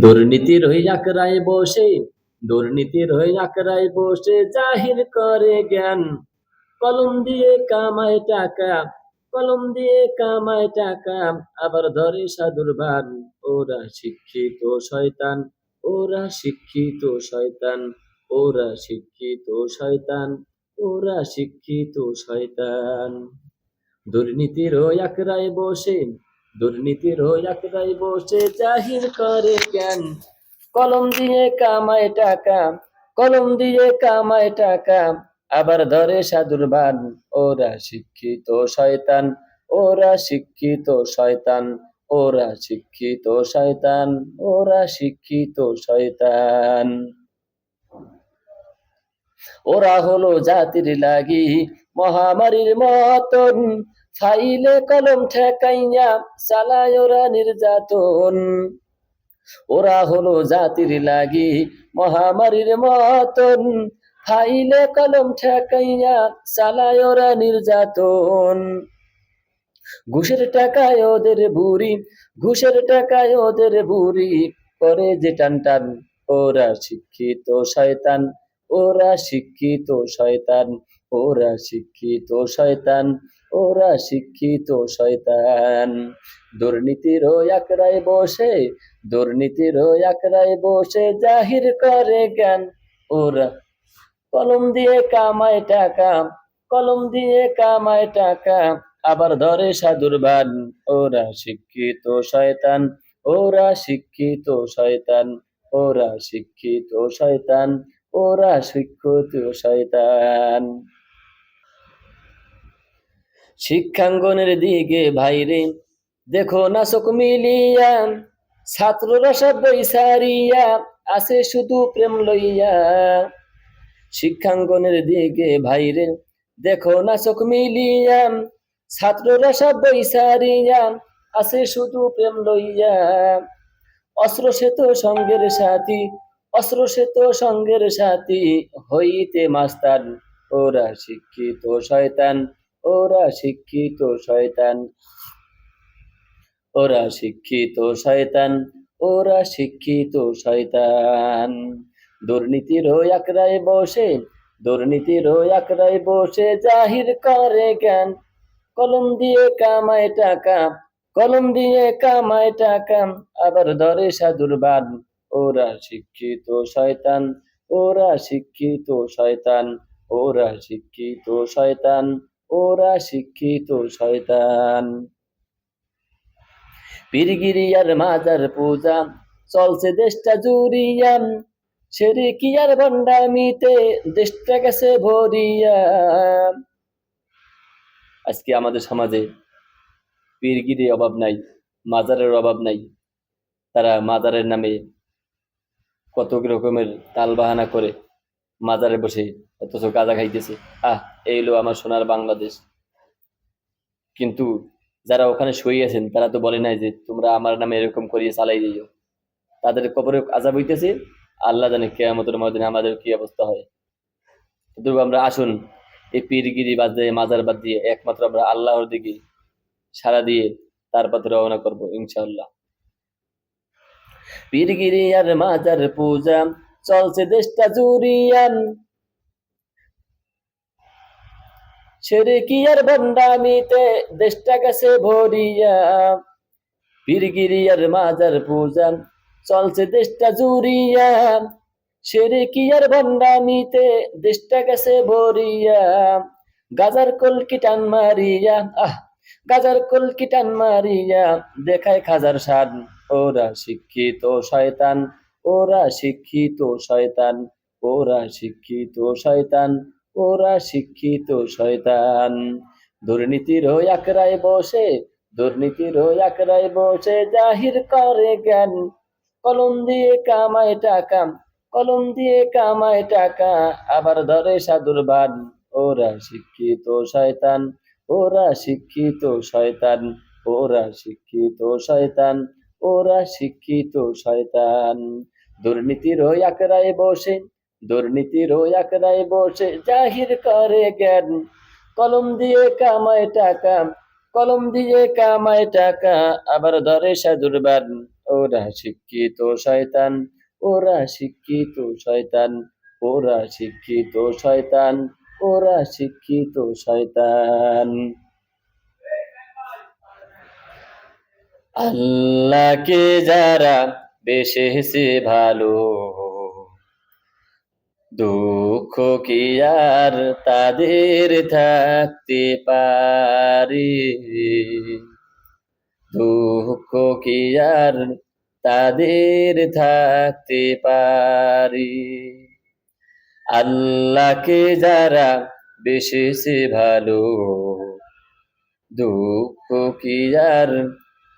দুর্নীতির হই আকরায় বসে, দুর্নীতির হই আকরায় বসে, জাহির করে জ্ঞান। কলম দিয়ে কামায় টাকা, কলম দিয়ে কামায় টাকা, আবার ধরে সাধুর ভান ওরা শিক্ষিত শয়তান, ওরা শিক্ষিত শয়তান, ওরা শিক্ষিত শয়তান, ওরা শিক্ষিত শয়তান। দুর্নীতির ওই আকরায় বসে দুর্নীতির ওই বসে জাহির করে জ্ঞান। কলম দিয়ে কামায় টাকা, কলম দিয়ে কামায় টাকা, আবার ধরে সাধুর বান। ওরা শিক্ষিত শয়তান, ওরা শিক্ষিত শয়তান, ওরা শিক্ষিত শয়তান, ওরা শিক্ষিত শয়তান। ওরা হলো জাতির লাগি মহামারীর মতন ফাইলে কলম ঠেকাইয়া চালায় ওরা নির্যাতন। ওরা হলো জাতির লাগি মহামারীর মতন। ফাইলে কলম ঠেকাইয়া চালায় ওরা নির্যাতন। ঘুষের টাকায় ওদের বুড়ি ঘুষের টাকায় ওদের বুড়ি করে যে টান টান, ওরা শিক্ষিত শয়তান, ওরা শিক্ষিত শয়তান, ওরা শিক্ষিত শয়তান। ওরা শিক্ষিত শয়তান। দুর্নীতির আকড়ায় বসে, দুর্নীতির আকড়ায় বসে জাহির করে জ্ঞান। ওরা কলম দিয়ে কামায় টাকা, কলম দিয়ে কামায় টাকা, আবার ধরে সাধুর বান। ওরা শিক্ষিত শয়তান, ওরা শিক্ষিত শয়তান, ওরা শিক্ষিত শয়তান, ওরা শিক্ষিত শয়তান। শিক্ষাঙ্গনের দিকে ভাইরে। দেখো না চোখ মিলিয়া, ছাত্ররা সব বই সারিয়া, আছে শুধু প্রেম লইয়া। শিক্ষাঙ্গনের দিকে ভাইরে। দেখো না চোখ মিলিয়া, ছাত্ররা সব বই সারিয়া, আছে শুধু প্রেম লইয়া। অস্ত্র সেত সঙ্গের সাথী, অস্ত্র সেত সঙ্গের সাথী হইতে মাস্তান। ওরা শিক্ষিত শয়তান। ওরা শিক্ষিত শয়তান। ওরা শিক্ষিত শয়তান। ওরা শিক্ষিত শয়তান। দুর্নীতির আকড়ায় বসে, দুর্নীতির আকড়ায় বসে জাহির করে জ্ঞান। কলম দিয়ে কামায় টাকা, কলম দিয়ে কামায় টাকা, আবার ধরে সাধুর বান। ওরা শিক্ষিত শয়তান, ওরা শিক্ষিত শয়তান, ওরা শিক্ষিত শয়তান। ওরা শিক্ষিত শয়তান। পীরগিরিয়ার মাজার পূজা, চলছে দেশটা জুড়িয়া সেরে কি আর ভণ্ডামিতে দেশটা গেছে ভরিয়া আজকে আমাদের সমাজে পীরগিরি অভাব নাই, মাজারের অভাব নাই। তারা মাজারের নামে কত রকমের তাল বাহানা করে মাজারে বসে অথচ গাঁজা খাইতেছে। আহ, এই হলো আমার সোনার বাংলাদেশ। কিন্তু যারা ওখানে সই আছেন, তারা তো বলে নাই যে তোমরা আমার নামে এরকম করিয়ে চালাই দিও। তাদের কবরে আজাব হইতেছে। আল্লাহ জানে কেয়ামতের ময়দানে আমাদের কি অবস্থা হয়। তবু আমরা আসুন। এই পীরগিরি বাদ দিয়ে মাজার বাদ দিয়ে একমাত্র আমরা আল্লাহর দিকে সারা দিয়ে তার পথে রওনা করব, ইনশাআল্লাহ। পীরগিরি আর মাজার পূজা চলছে দেশটা জুরিয়ান। আর বন্ডামিতে দেশটা গেছে ভরিয়া। পীরগিরি আর মাজার পূজা চলছে দেশটা কি আর বন্ডামিতে দেশটা গেছে ভরিয়া। গাজার কলকি টান মারিয়া, আহ, গাজার কলকি টান মারিয়া। দেখায় খাজার সান ওরা শিক্ষিত শয়তান। ওরা শিক্ষিত শয়তান, ওরা শিক্ষিত শয়তান, ওরা শিক্ষিত শয়তান। দুর্নীতির আকড়ায় বসে, দুর্নীতির আকড়ায় বসে জাহির করে জ্ঞান। কলম দিয়ে কামায় টাকা, কলম দিয়ে কামায় টাকা, আবার ধরে সাধুর বান। ওরা শিক্ষিত শয়তান, ওরা শিক্ষিত শয়তান, ওরা শিক্ষিত শয়তান, ওরা শিক্ষিত শয়তান। দুর্নীতির ওই আকড়ায় বসে দুর্নীতির ওই আকড়ায় বসে, জাহির করে জ্ঞান। কলম দিয়ে কামায় টাকা, কলম দিয়ে কামায় টাকা, আবার ধরে সাধুর বান। ওরা শিক্ষিত শয়তান, ওরা শিক্ষিত শয়তান, ওরা শিক্ষিত শয়তান, ওরা শিক্ষিত শয়তান। আল্লাহকে যারা বেশেছে ভালো। দুঃখ কি আর তাদের থাকতে পারে? দুঃখ কি আর তাদের থাকতে পারি? আল্লাহকে যারা বেশেছে ভালো, দুঃখ কি আর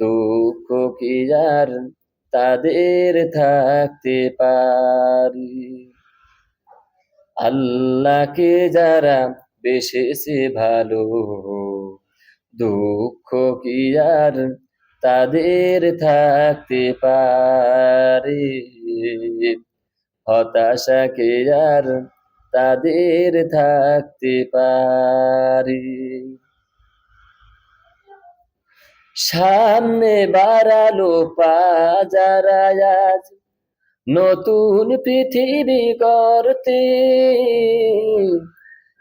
দুঃখ কি আর তাদের থাকতে পারি? আল্লাহকে যারা বেশেছে ভালো, দুঃখ কি আর তাদের থাকতে পারে? হতাশা কে আর তাদের থাকতে পারে। সামনে বাড়ালো পাজারা আজ নতুন পৃথিবী করতে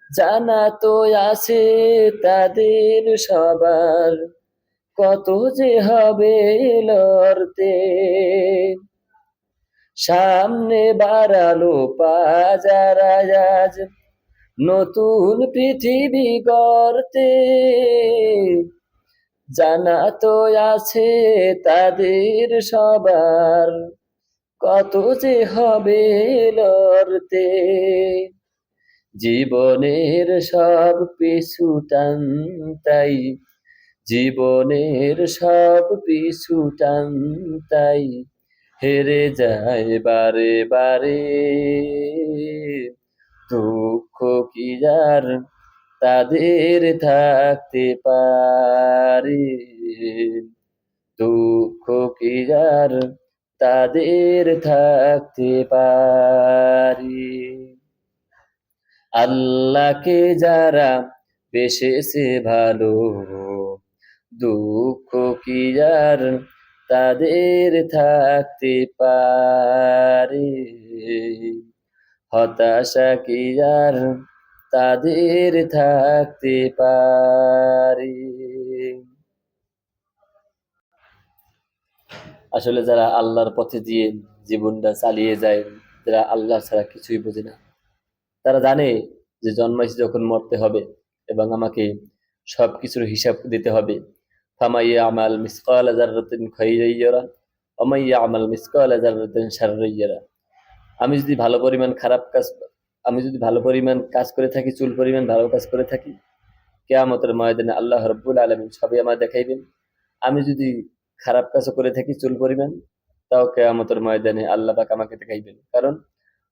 জানা তো আছে তাদের সবার। কত যে হবে লড়তে। সামনে বাড়ালো পাজারা আজ নতুন পৃথিবী গড়তে জানা তো আছে তাদের সবার। কত যে হবে লড়তে, জীবনের সব পিছু টান তাই জীবনের সব পিছু টান তাই হেরে যায় বারে বারে। দুঃখ কি আর তাদের থাকতে পারে। দুঃখ কি আর তাদের থাকতে পারে? আল্লাহকে যারা বেশেছে ভালো, দুঃখ কি যার তাদের থাকতে পারে? হতাশা কি আর তাদের থাকতে পারে। আসলে যারা আল্লাহর পথে দিয়ে জীবনটা চালিয়ে যায়, যারা আল্লাহ ছাড়া কিছুই বোঝে না, তারা জানে যে জন্মাইছে যখন মরতে হবে এবং আমাকে সব কিছুর হিসাব দিতে হবে। ফামাইয়া আমাল মিসকাল জাররাতিন খাইরাইয়ারা অমাইয়া আমাল মিসকাল জাররাতিন শাররাইয়ারা আমি যদি ভালো পরিমাণ খারাপ কাজ আমি যদি ভালো পরিমাণ কাজ করে থাকি, চুল পরিমাণ ভালো কাজ করে থাকি, কেয়ামতের ময়দানে আল্লাহ রব্বুল আলমিন সবই আমার দেখাইবেন। আমি যদি খারাপ কাজও করে থাকি, চুল পরিমাণ, তাও কেয়ামতের ময়দানে আল্লাহ পাক আমাকে দেখাইবেন। কারণ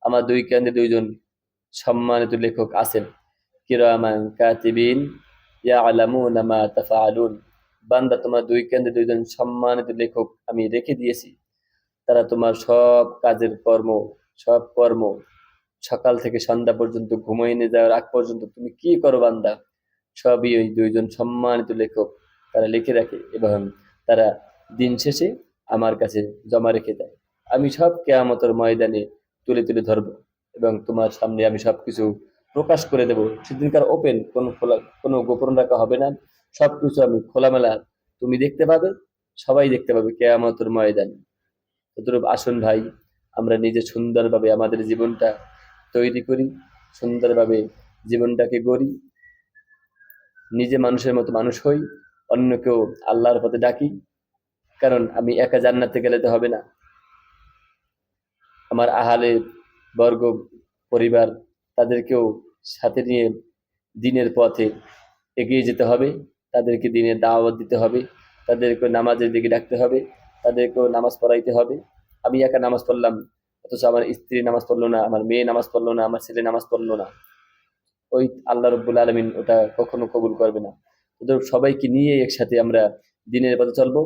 আমার দুই কেন্দ্রে দুইজন সম্মানিত লেখক আছেন। কিরামান কাতিবিন, ইয়ালামুনা মা তাফআলুন। বান্দা, তোমার দুই কেন্দ্রে দুইজন সম্মানিত লেখক আমি রেখে দিয়েছি। তারা তোমার সব কাজের কর্ম, সব কর্ম সকাল থেকে সন্ধ্যা পর্যন্ত ঘুমাই নিয়ে যাওয়ার আগ পর্যন্ত তুমি কি করো বান্দা? সবই ওই দুইজন সম্মানিত লেখক, তারা লিখে রাখে এবং তারা দিন শেষে আমার কাছে জমা রেখে দেয়। আমি সব কেয়ামতের ময়দানে তুলে তুলে ধরবো এবং তোমার সামনে আমি সবকিছু প্রকাশ করে দেব। সেদিনকার ওপেন কোনো খোলা, কোনো গোপন রাখা হবে না। সবকিছু আমি খোলামেলা তুমি দেখতে পাবে, সবাই দেখতে পাবে কেয়ামতের ময়দানে। তদ্রূপ আসুন ভাই, আমরা নিজে সুন্দরভাবে আমাদের জীবনটা তৈরি করি, সুন্দরভাবে জীবনটাকে গড়ি। নিজে মানুষের মতো মানুষ হই, অন্যকেও আল্লাহর পথে ডাকি, কারণ আমি একা জান্নাতে গেলে তো হবে না। আমার আহালে বর্গ পরিবার তাদেরকেও সাথে নিয়ে দিনের পথে এগিয়ে যেতে হবে, তাদেরকে দিনের দাওয়াত দিতে হবে তাদেরকে নামাজের দিকে ডাকতে হবে, তাদেরকেও নামাজ পড়াইতে হবে। আমি একা নামাজ পড়লাম অথচ আমার স্ত্রী নামাজ পড়ল না, আমার মেয়ে নামাজ পড়ল না, আমার ছেলে নামাজ পড়ল না। ওই আল্লাহ রব্বুল আলমিন ওটা কখনো কবুল করবে না। ওদের সবাইকে নিয়ে একসাথে আমরা দিনের পথে চলবো।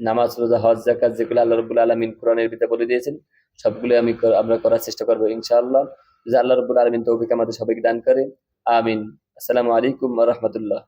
নামাজ, রোজা, হজ জাকাত যেগুলো আল্লাহ রব্বুল আলমিন কোরআনের ভিতরে বলে দিয়েছেন, সবগুলো আমি আমরা করার চেষ্টা করব ইনশাআল্লাহ। যে আল্লাহ রব্বুল আলমিন তৌফিক আমাদের সবাইকে দান করে। আমিন। আসসালামু আলাইকুম রহমতুল্লাহ।